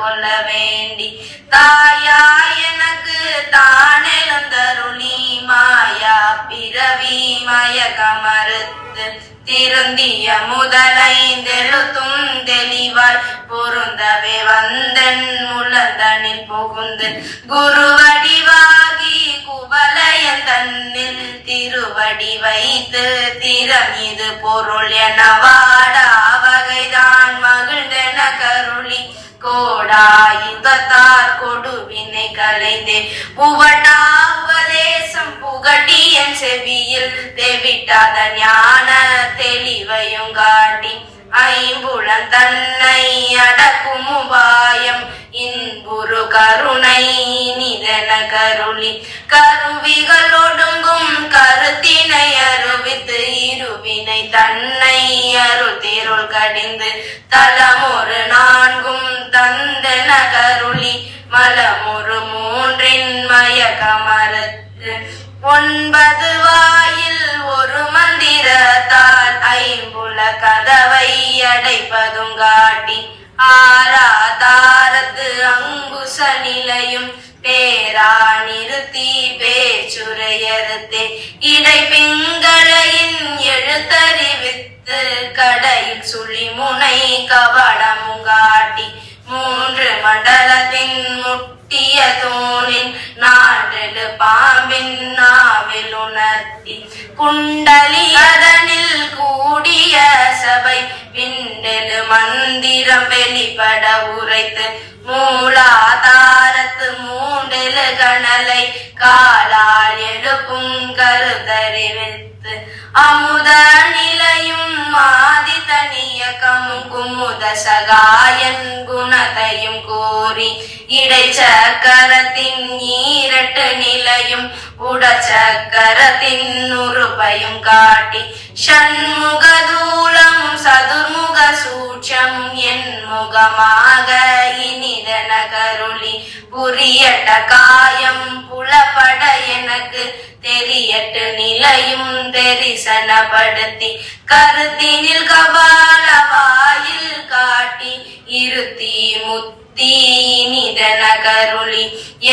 கொள்ள வேண்டி. தாயா எனக்கு தானெழுந்தருளி மாயா பிறவி மயக்க மறுத்து திருந்திய முதலைந்தெழுத்தும் தெளிவாய் பொருந்தவே வந்தன் முழந்தனில் புகுந்து குருவடிவாகி குவலைய தன்னில் திருவடி வைத்து திறமிது பொருள் என வாடா வகைதான் மகிழ்ந்தென கருளி. கோடாயுதத்தார் கொடுவினை கலைந்தே உவட்டா புகட்டியன் செவியில் தெவிட்டாத ஞான தெளிவையும் காட்டி. ஐம்புலன் தன்னை அடக்கும் உபாயம். இன்புரு கருணை நிதன கருளி. கருவிகள் ஒடுங்கும் கருத்தினை அருவித்து இருவினை தன்னை அருத்திருள் கடிந்து தலமொரு நான்கும் தந்தன கருளி. மலமொரு மூன்றின் மய மறுத்து ஒன்பது வாயில் ஒரு மந்திரத்தால் ஐம்புல கதவை அடைப்பதும் காட்டி. ஆராதாரத்து அங்குச நிலையும் பேரா நிறுத்தி பேச்சுரையறுத்தே. இடை பிங்களையின் எழுத்தறிவித்து கடையில் சுழி முனை கவளமும் காட்டி மூன்று மண்டலத்தின் முட்டிய தூணின் நான் பாம்பின் நாவில் உணர்த்தி குண்டலி அதனில் கூடிய சபை விண்டெழு மந்திரம் வெளிப்பட உரைத்து மூலாதாரத்து மூண்டெழு கணலை காலால் எழுப்பும் கருதறிவில் அமுத நிலையும் மாதி தனியக்கமும் குமுத சகாயன் குணத்தையும் கோரி இடை சக்கரத்தின் ஈரட்டு நிலையும் உட சக்கரத்தின் உறுப்பையும் காட்டி ஷண்முக தூளம் சதுர்முக சூட்சம் என் முகமாக இனி இனிதன கருளி புரியட்ட காயம் புலப்பட எனக்கு தெரியட்டு நிலையும் தெரிசனப்படுத்தி கருத்தினில் கபால வாயில் காட்டி இருத்தி முத்தி நிதன கருளி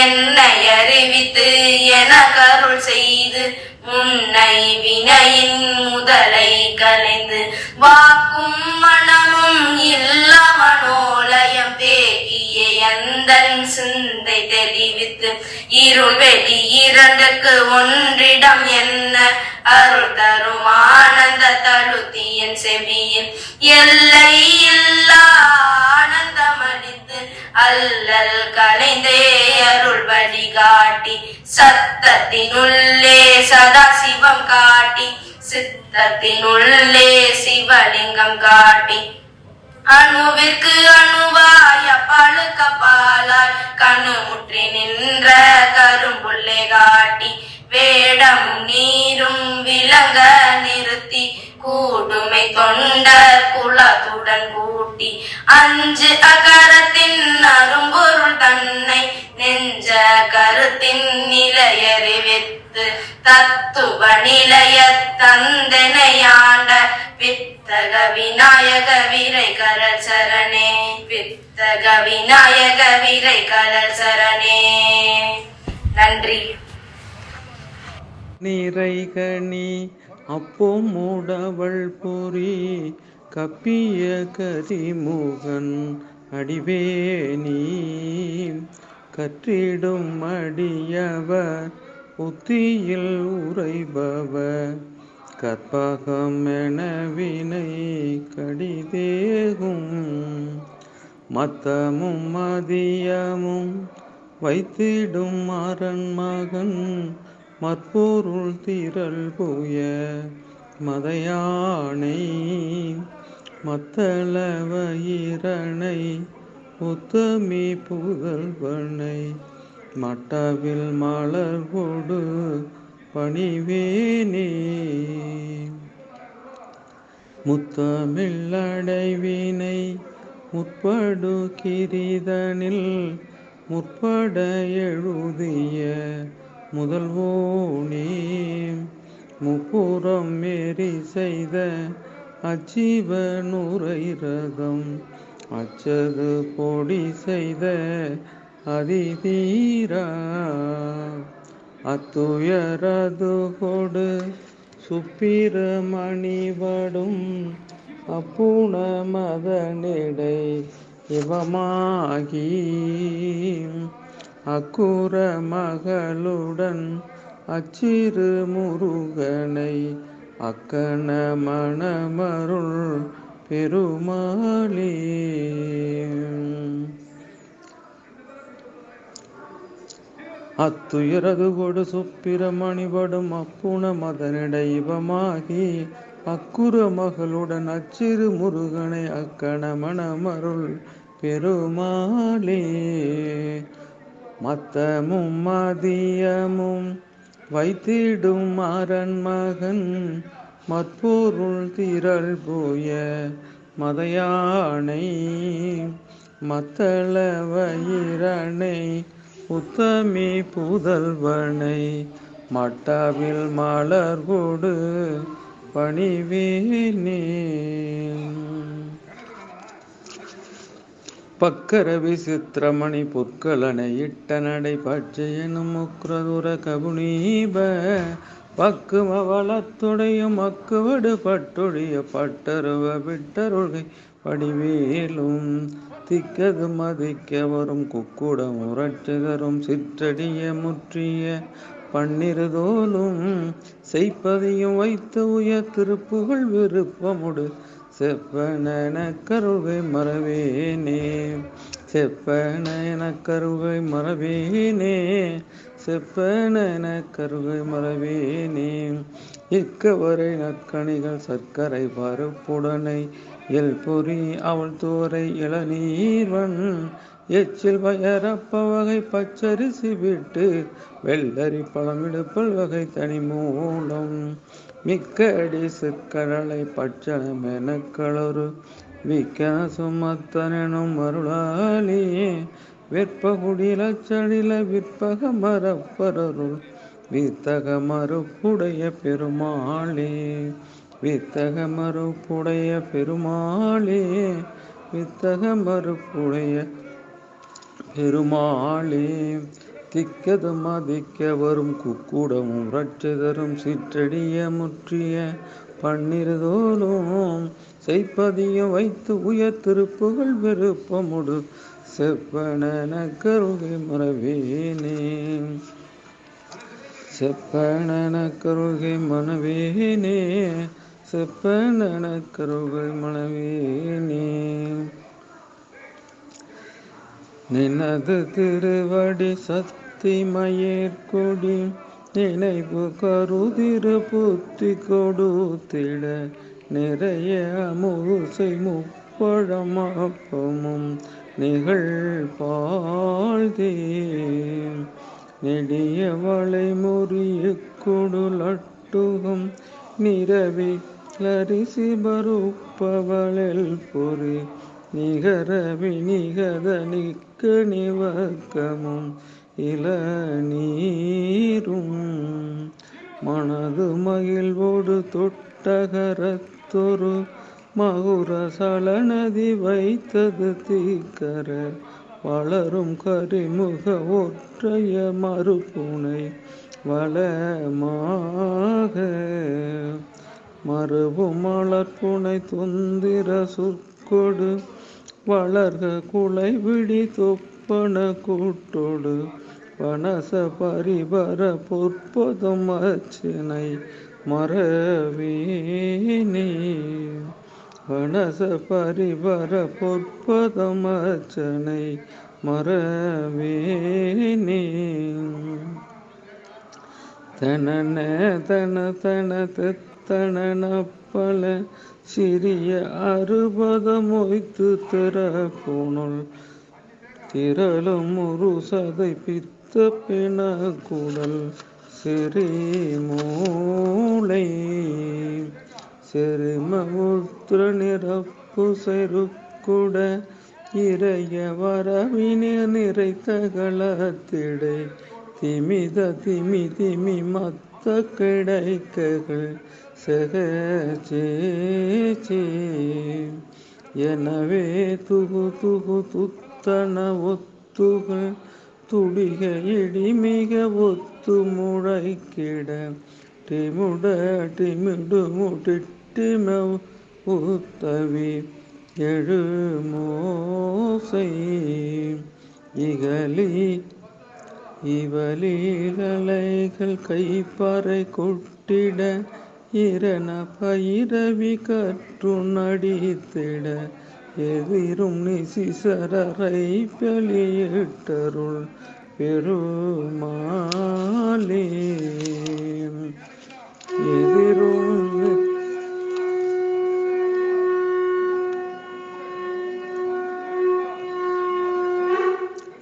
என்னை அறிவித்து என கருள் செய்து முன்னை வினையின் முதலை கலைந்து வாக்கும் மனமும் இல்ல மனோலயம் தேகிய எந்தன் சிந்தை தெளிவித்து இருள் வெளி இரண்டுக்கு ஒன்றிடம் என்ன அருள் தரும்? ஆனந்த தழுத்தியன் செவியில் எல்லை இல்லா ஆனந்தமளித்து அல்லல் கலைந்தே அருள் வழிகாட்டி சத்தத்தினுள்ளே சதா சிவம் காட்டி சித்தத்தினுள்ளே சிவலிங்கம் காட்டி. அணுவிற்கு அணுவாய பல நிறுத்தி கூடுமை தொண்டர் குலத்துடன் கூட்டி அஞ்சு அகரத்தின் அரும்பொருள் தன்னை நெஞ்ச கருத்தின் நிலையறிவித்து தத்துவ நிலைய தந்தனையாண்ட வித்தக விநாயக விரை கரல் வித்தக விநாயக விரை கரல் நன்றி. நிறைகணி அப்போ மூடவள் பொறி கப்பிய கரிமுகன் அடிவேணி கற்றிடும் அடியவர் புத்தியில் உரைபவர் கற்பகம் என வினை கடிதேகும். மத்தமும் மதியமும் வைத்திடும் அரண் மகன் மற்பொருள் திரள் புய மதையானை மத்தளவயிரனை உத்தமி புதல்வனை மட்டவில் மலர் கொடு பணிவேனே. முத்தமிழடைவினை முற்படு கிரிதனில் முற்பட எழுதிய முதல்வோனே முப்புறம் மேரி செய்த அச்சீவ நுரை ரதம் அச்சது பொடி செய்த அதிதீரா. அத்துயரது கொடு சுப்பிரமணிவடும் அப்புண மதனிடை இவமாகி. அக்குற மகளுடன் அச்சிறு முருகனை அக்கண மணமருள் பெருமாளே. அத்துயரது கொடு சுப்பிரமணிபடும் அப்புண மதனிடைவமாகி அக்குற மகளுடன் அச்சிறு முருகனை அக்கண மணமருள் பெருமாளே. மத்தமும் மதியமும் வைத்திடும் அரண் மகன் மற்பொருள் திரள் போய மதையானை மத்தள வயிறனை உத்தமி புதல்வனை மட்டாவில் மலர் கொடு பணிவேனே. பக்கர விசித்திரமணி பொற்களனை இட்ட நடை பச்சையனும் முக்ரதுர கபுனீப பக்கும வளத்துடையும் அக்குவடு பட்டுடைய பட்டருவ விட்டருள்கை படிவேலும் திக்கது மதிக்க வரும் குக்குடம் உரட்சிதரும் சிற்றடிய முற்றிய பன்னிருதோலும் செய்ப்பதையும் வைத்து உய திருப்புகள் விருப்பமுடு செப்பன கருகை மறவேனே செப்பன கருகை மறவேனே செப்பன கருகை மறவேனே. இக்கவரை நற்கணிகள் சர்க்கரை பருப்புடனை எல் பொறி அவள் தோரை இளநீர்வன் எச்சில் பயரப்ப வகை பச்சரிசி விட்டு வெள்ளரி பழமிடுப்பல் வகை தனி மூலம் மிக்கடி சிற்கடலை பட்சணம் எனக்களொரு விக்காசுமத்தனும் அருளாளி வெற்பகுடிலச்சடில விற்பக மரப்பரருள் வித்தக மறுப்புடைய பெருமாளே வித்தக மறுப்புடைய பெருமாளே வித்தக மறுப்புடைய பெருமாளே. திக்கதும் மதிக்க வரும் குக்கூடமும் ரட்சதரும் சிற்றடிய முற்றிய பன்னிருதோலும் செய்ப்பதியும் வைத்து உயர் திருப்புகள் விருப்பமுடு செப்பன கருகை மரவேனே செப்பன கருகை மனவேனே செப்பன கருகை மனவேனே. நினது திருவடி சத் மயற்கொடி நினைவு கருதிரு புத்தி கொடுத்திட நிறைய மூசை முப்பழமப்பமும் நிகழ்பாழ்தே நெடிய வளை முறிய கொடுலட்டுகம் நிறவி லரிசி பருப்பவளில் பொறி நிகரவி நிகத நிக்க நிவக்கமும் இளநீரும் மனது மகிழ்வோடு தொட்டகரத்தொரு மகுர சலநதி வைத்தது தீக்கர வளரும் கரிமுக ஒற்றைய மறுபுனை வளமாக மறுபும் மலர்புனை துந்திர சொற்கொடு வளர்க குலை விடி தொப்பு கூட்டோடு வனச பரிபர பொற்பதும் அச்சினை மறவீனே வனச பரிபர பொற்பதம் அச்சனை மறவீனே தனன தன தன தன பல சிறிய அறுபதம் திற திறப்புணுள் திரளும் ஒரு சதை பித்த பிண குடல் சிறி மூளை. செருமவுத்திர நிரப்பு செருக்குட இறைய வரவினிய நிறைத்த களத்திடை. திமித திமி திமி மத்த கிடைக்ககள் செகச்சே எனவே துகு துகு துத்தன ஒத்துகள் துடிக இடிமிக ஒத்து முழைக்கிட டிமுட டிமிடு முட்டிட்டிம உத்தவி எழுமோசை. இகலி இவலீலைகள் கைப்பறை கொட்டிட இரண பயிரவி கற்று நடித்திட எதிரும் நிசிசரரை வெளியிட்டருள் பெருமாளே. எதிரும்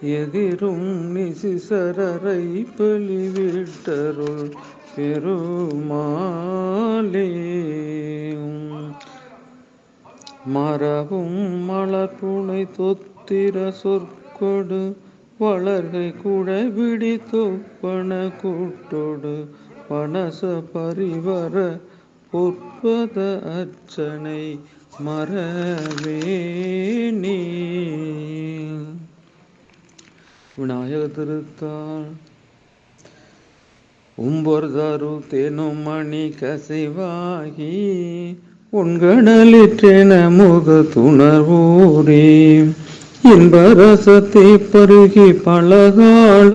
எதிரும் நிசிசரரை பலிவிட்டருள் பெருமாளே. மரபும் மலர்புனை தொத்திர சொற்கொடு வளர்கை குடைபிடி தொப்பன கூட்டோடு பனச பரிவர பொற்பத அர்ச்சனை மரவேணி விநாயக திருத்தாள் உம்பொர்தரு தேனும் மணி கசிவாகி உண்கடலிற்றென முக துணர்வோரே. இன்பரசத்தை பருகி பழகாள்